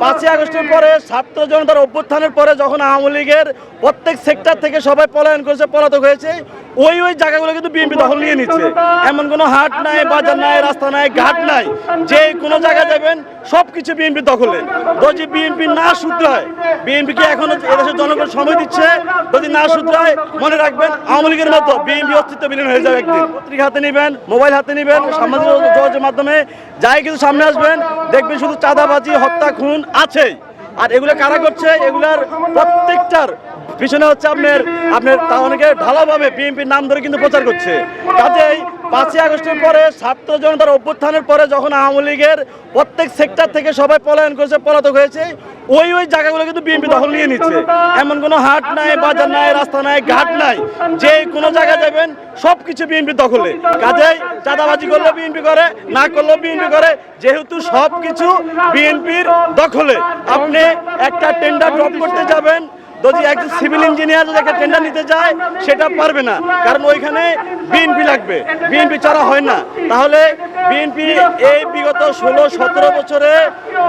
পাঁচই আগস্টের পরে ছাত্র জনতার অভ্যুত্থানের পরে যখন আওয়ামী লীগের প্রত্যেক সেক্টর থেকে সবাই পলায়ন করেছে, পলাতক হয়েছে, ওই ওই জায়গাগুলো কিন্তু বিএনপি দখল নিয়ে নিচ্ছে। এমন কোনো হাট নাই, বাজার নাই, রাস্তা নাই, ঘাট নাই। যে কোনো জায়গায় যাবেন সব কিছু বিএনপি দখলে। যদি বিএনপি না শুধরায় বিএনপিকে এখনও এদেশের জনগণ সময় দিচ্ছে? যদি না শুধরায়, মনে রাখবেন আওয়ামী লীগের মতো বিএনপি অস্তিত্ব বিলীন হয়ে যাবে একদিন। পত্রিকা হাতে নেবেন, মোবাইল হাতে নেবেন, সামাজিক যোগাযোগের মাধ্যমে যাই কিছু সামনে আসবেন, দেখবেন শুধু চাঁদাবাজি, হত্যা, খুন আছেই। আর এগুলো কারা করছে? এগুলার প্রত্যেকটার পিছনে হচ্ছে আপনার আপনার তা অনেকে ঢালাভাবে বিএনপির নাম ধরে কিন্তু প্রচার করছে। কাজেই পাঁচই আগস্টের পরে ছাত্র জনতার অভ্যুত্থানের পরে যখন আওয়ামী লীগের প্রত্যেক সেক্টর থেকে সবাই পলায়ন করেছে, পলাতক হয়েছে, ওই ওই জায়গাগুলো কিন্তু বিএনপি দখল নিয়ে নিচ্ছে। এমন কোনো হাট নাই, বাজার নাই, রাস্তা নাই, ঘাট নাই, যে কোনো জায়গায় যাবেন সব কিছু বিএনপি দখলে। কাজেই চাঁদাবাজি করলে বিএনপি করে, না করলেও বিএনপি করে, যেহেতু সব কিছু বিএনপির দখলে। আপনি একটা টেন্ডার ড্রপ করতে যাবেন, যদি একজন সিভিল ইঞ্জিনিয়ার যদি একটা টেন্ডার নিতে যায়, সেটা পারবে না। কারণ ওইখানে বিএনপি লাগবে। বিএনপি ছাড়া হয় না। তাহলে বিএনপি এই বিগত ষোলো, সতেরো বছরে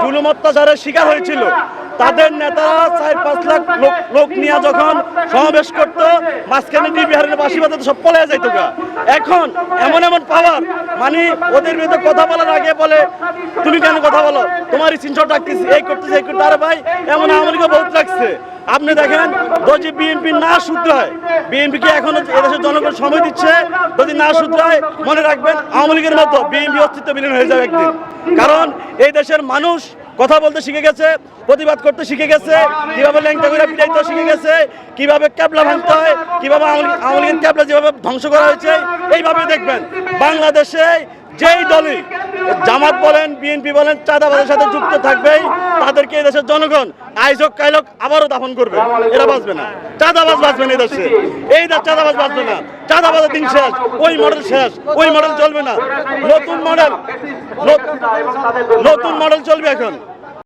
জুলুম অত্যাচারের শিকার হয়েছিল। তাদের নেতারা চার, পাঁচ লাখ লোক নিয়ে যখন সমাবেশ করতো, মাঝখানে বিহারের বাসি বাজাতে, সব পলে যাইতো এখন এমন এমন পাওয়ার মানে ওদের বিরুদ্ধে কথা বলার আগে বলে, তুমি কেন কথা বলো? তোমার স্ক্রিনশট রাখতেছি, এই করতেছি, এই করতে আরে ভাই, এমন লীগও বহুত রাখছে। আপনি দেখেন, যদি বিএনপি না শুধরায় বিএনপিকে এখনও এদেশের জনগণ সময় দিচ্ছে? যদি না শুধরায়, মনে রাখবেন, আওয়ামী লীগের মতো বিএনপি অস্তিত্ব বিলীন হয়ে যাবে একদিন। কারণ এই দেশের মানুষ কথা বলতে শিখে গেছে, প্রতিবাদ করতে শিখে গেছে, কীভাবে ল্যাংটা করে পিটাইতে শিখে গেছে, কীভাবে ক্যাবলা ভাঙতে হয়, কীভাবে আওয়ামী লীগের ক্যাবলা যেভাবে ধ্বংস করা হয়েছে এইভাবে দেখবেন। বাংলাদেশে যেই দলই জামাত বলেন, বিএনপি বলেন চাঁদাবাদের সাথে যুক্ত থাকবেই, তাদেরকে এই দেশের জনগণ আইজক কাইলক আবারও দাফন করবে। এরা বাঁচবে না। চাঁদাবাজ বাঁচবে না এই দেশে। এই দেশ চাঁদাবাজ বাঁচবে না। চাঁদাবাজের দিন শেষ, ওই মডেল শেষ, ওই মডেল চলবে না। নতুন মডেল নতুন মডেল চলবে এখন।